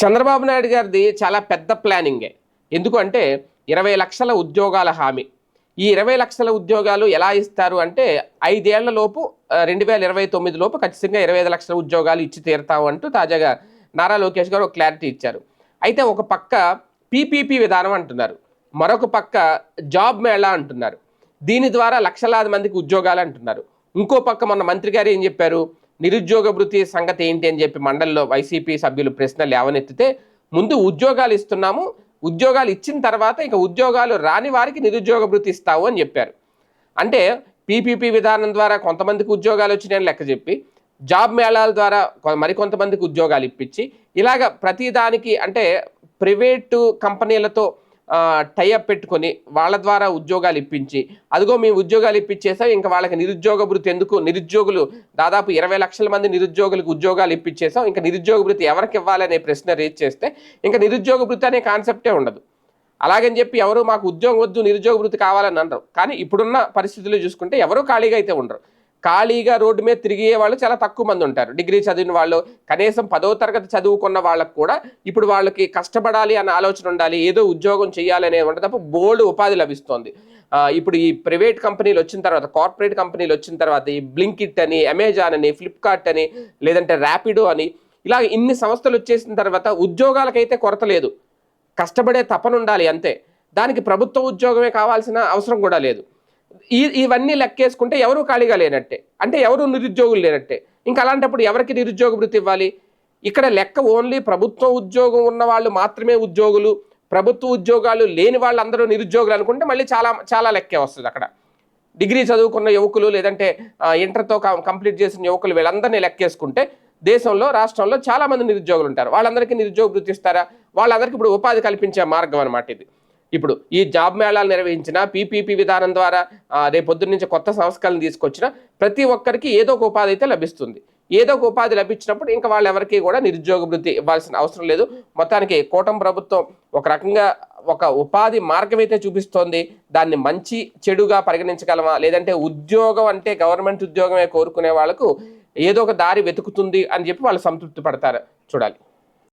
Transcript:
చంద్రబాబు నాయుడు గారిది చాలా పెద్ద ప్లానింగే. ఎందుకంటే ఇరవై లక్షల ఉద్యోగాల హామీ. ఈ ఇరవై లక్షల ఉద్యోగాలు ఎలా ఇస్తారు అంటే ఐదేళ్ళ లోపు రెండు వేల ఇరవై తొమ్మిది లోపు ఖచ్చితంగా ఇరవై ఐదు లక్షల ఉద్యోగాలు ఇచ్చి తీరుతాం అంటూ తాజాగా నారా లోకేష్ గారు ఒక క్లారిటీ ఇచ్చారు. అయితే ఒక పక్క పీపీపీ విధానం అంటున్నారు. మరొక పక్క జాబ్ మేళా అంటున్నారు. దీని ద్వారా లక్షలాది మందికి ఉద్యోగాలు అంటున్నారు. ఇంకో పక్క మొన్న మంత్రి గారు ఏం చెప్పారు? నిరుద్యోగ వృత్తి సంగతి ఏంటి అని చెప్పి మండలిలో వైసీపీ సభ్యులు ప్రశ్నలు లేవనెత్తితే ముందు ఉద్యోగాలు ఇస్తున్నాము ఉద్యోగాలు ఇచ్చిన తర్వాత ఇక ఉద్యోగాలు రాని వారికి నిరుద్యోగ వృత్తి ఇస్తావు అని చెప్పారు. అంటే పీపీపీ విధానం ద్వారా కొంతమందికి ఉద్యోగాలు వచ్చినాయని లెక్క చెప్పి జాబ్ మేళాల ద్వారా మరికొంతమందికి ఉద్యోగాలు ఇప్పించి ఇలాగ ప్రతిదానికి అంటే ప్రైవేటు కంపెనీలతో టైఅప్ పెట్టుకొని వాళ్ళ ద్వారా ఉద్యోగాలు ఇప్పించి అదిగో మేము ఉద్యోగాలు ఇప్పించేసాం ఇంకా వాళ్ళకి నిరుద్యోగ భృతి ఎందుకు? నిరుద్యోగులు దాదాపు ఇరవై లక్షల మంది నిరుద్యోగులకు ఉద్యోగాలు ఇప్పించేసాం ఇంకా నిరుద్యోగ భృతి ఎవరికి ఇవ్వాలనే ప్రశ్న రేజ్ చేస్తే ఇంకా నిరుద్యోగ భృతి అనే కాన్సెప్టే ఉండదు. అలాగని చెప్పి ఎవరు మాకు ఉద్యోగం వద్దు నిరుద్యోగ భృతి కావాలని అనరు. కానీ ఇప్పుడున్న పరిస్థితులు చూసుకుంటే ఎవరు ఖాళీగా అయితే ఉండరు. ఖాళీగా రోడ్డు మీద తిరిగే వాళ్ళు చాలా తక్కువ మంది ఉంటారు. డిగ్రీ చదివిన వాళ్ళు కనీసం పదో తరగతి చదువుకున్న వాళ్ళకు కూడా ఇప్పుడు వాళ్ళకి కష్టపడాలి అన్న ఆలోచన ఉండాలి ఏదో ఉద్యోగం చేయాలి అనేది ఉంటే తప్ప బోల్డ్ ఉపాధి లభిస్తోంది. ఇప్పుడు ఈ ప్రైవేట్ కంపెనీలు వచ్చిన తర్వాత కార్పొరేట్ కంపెనీలు వచ్చిన తర్వాత ఈ బ్లింకిట్ అని అమెజాన్ అని ఫ్లిప్కార్ట్ అని లేదంటే ర్యాపిడో అని ఇలా ఇన్ని సంస్థలు వచ్చేసిన తర్వాత ఉద్యోగాలకైతే కొరత లేదు. కష్టపడే తపన ఉండాలి అంతే. దానికి ప్రభుత్వ ఉద్యోగమే కావాల్సిన అవసరం కూడా లేదు. ఈ ఇవన్నీ లెక్కేసుకుంటే ఎవరు ఖాళీగా లేనట్టే. అంటే ఎవరు నిరుద్యోగులు లేనట్టే. ఇంకా అలాంటప్పుడు ఎవరికి నిరుద్యోగ వృత్తి ఇవ్వాలి? ఇక్కడ లెక్క ఓన్లీ ప్రభుత్వ ఉద్యోగం ఉన్న వాళ్ళు మాత్రమే ఉద్యోగులు ప్రభుత్వ ఉద్యోగాలు లేని వాళ్ళందరూ నిరుద్యోగులు అనుకుంటే మళ్ళీ చాలా చాలా లెక్కే వస్తుంది అక్కడ. డిగ్రీ చదువుకున్న యువకులు లేదంటే ఇంటర్తో కం- కంప్లీట్ చేసిన యువకులు వీళ్ళందరినీ లెక్కేసుకుంటే దేశంలో రాష్ట్రంలో చాలామంది నిరుద్యోగులు ఉంటారు. వాళ్ళందరికీ నిరుద్యోగ వృత్తి ఇస్తారా? వాళ్ళందరికీ ఇప్పుడు ఉపాధి కల్పించే మార్గం అనమాట ఇది. ఇప్పుడు ఈ జాబ్ మేళాలు నిర్వహించిన పీపీపీ విధానం ద్వారా ఆ, రేపొద్దు నుంచి కొత్త సంస్కరణలు తీసుకొచ్చిన ప్రతి ఒక్కరికి ఏదో ఒక ఉపాధి అయితే లభిస్తుంది. ఏదో ఒక ఉపాధి లభించినప్పుడు ఇంకా వాళ్ళు ఎవరికి కూడా నిరుద్యోగ వృద్ధి ఇవ్వాల్సిన అవసరం లేదు. మొత్తానికి కూటమి ప్రభుత్వం ఒక రకంగా ఒక ఉపాధి మార్గం అయితే చూపిస్తోంది. దాన్ని మంచి చెడుగా పరిగణించగలమా? లేదంటే ఉద్యోగం అంటే గవర్నమెంట్ ఉద్యోగమే కోరుకునే వాళ్ళకు ఏదో ఒక దారి వెతుకుతుంది అని చెప్పి వాళ్ళు సంతృప్తి పడతారు. చూడాలి.